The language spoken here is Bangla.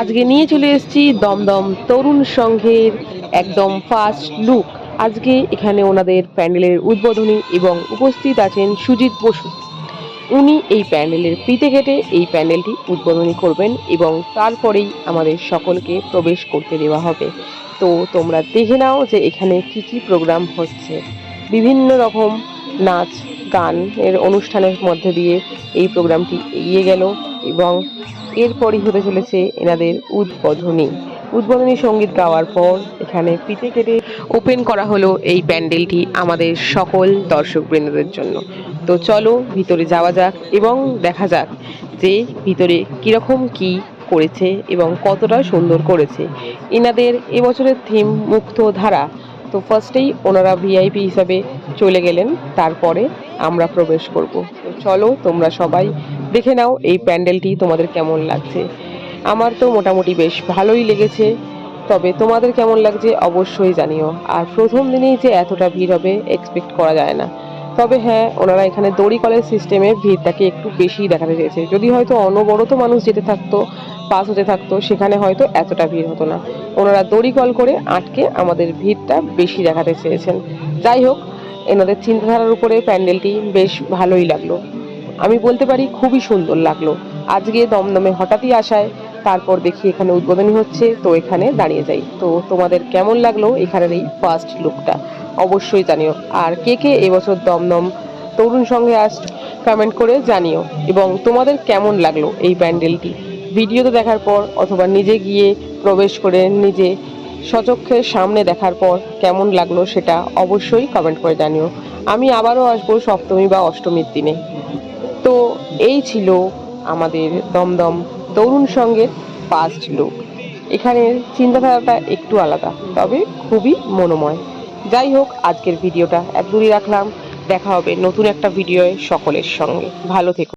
আজকে নিয়ে চলে এসেছি দমদম তরুণ সংঘের একদম ফার্স্ট লুক আজকে এখানে ওনাদের প্যান্ডেলের উদ্বোধনী এবং উপস্থিত আছেন সুজিত বসু। উনি এই প্যান্ডেলের ফিতে কেটে এই প্যান্ডেলটি উদ্বোধনী করবেন এবং তারপরেই আমাদের সকলকে প্রবেশ করতে দেওয়া হবে। তো তোমরা দেখে নাও যে এখানে কি কি প্রোগ্রাম হচ্ছে। বিভিন্ন রকম নাচ, গানের অনুষ্ঠানের মধ্যে দিয়ে এই প্রোগ্রামটি এগিয়ে গেল। এবং এরপরই হতে চলেছে এনাদের উদ্বোধনী। উদ্বোধনী সংগীত গাওয়ার পর এখানে পিঠে কেটে ওপেন করা হলো এই প্যান্ডেলটি আমাদের সকল দর্শকবৃন্দদের জন্য। তো চলো ভিতরে যাওয়া যাক এবং দেখা যাক যে ভিতরে কীরকম কি করেছে এবং কতটা সুন্দর করেছে। এনাদের এবছরের থিম মুক্ত ধারা। তো ফার্স্টেই ওনারা ভিআইপি হিসাবে চলে গেলেন, তারপরে আমরা প্রবেশ করব। তো চলো তোমরা সবাই দেখে নাও এই প্যান্ডেলটি তোমাদের কেমন লাগছে। আমার তো মোটামুটি বেশ ভালোই লেগেছে, তবে তোমাদের কেমন লাগছে অবশ্যই জানিও। আর প্রথম দিনেই যে এতটা ভিড় হবে এক্সপেক্ট করা যায় না। তবে হ্যাঁ ওনারা এখানে দড়ি কলের সিস্টেমে ভিড়টাকে একটু বেশি দেখাতে চেয়েছে। যদি হয়তো অনবরত মানুষ যেতে থাকতো পাস হতে থাকতো, সেখানে হয়তো এতটা ভিড় হতো না। ওনারা দড়ি কল করে আটকে আমাদের ভিড়টা বেশি দেখাতে চেয়েছেন। যাই হোক, এনাদের চিন্তাধারার উপরে প্যান্ডেলটি বেশ ভালোই লাগল। আমি বলতে পারি খুবই সুন্দর লাগল। আজকে দমদমে হঠাৎই আসায়, তারপর দেখি এখানে উদ্বোধনী হচ্ছে, তো এখানে দাঁড়িয়ে যাই। তো তোমাদের কেমন লাগল এখানের এই ফার্স্ট লুকটা অবশ্যই জানিও। আর কে কে এবছর দমদম তরুণ সঙ্গে আস কমেন্ট করে জানিও। এবং তোমাদের কেমন লাগল এই প্যান্ডেলটি? ভিডিওতে দেখার পর অথবা নিজে গিয়ে প্রবেশ করে নিজে সচক্ষের সামনে দেখার পর কেমন লাগল সেটা অবশ্যই কমেন্ট করে জানিও। আমি আবারও আসব সপ্তমী বা অষ্টমীর দিনে। তো এই ছিল আমাদের দমদম তরুণ সঙ্গের ফার্স্ট লুক এখানের চিন্তাধারাটা একটু আলাদা, তবে খুবই মনোময়। যাই হোক, আজকের ভিডিওটা এত দূরই রাখলাম। দেখা হবে নতুন একটা ভিডিওয়ে সকলের সঙ্গে। ভালো থেকো।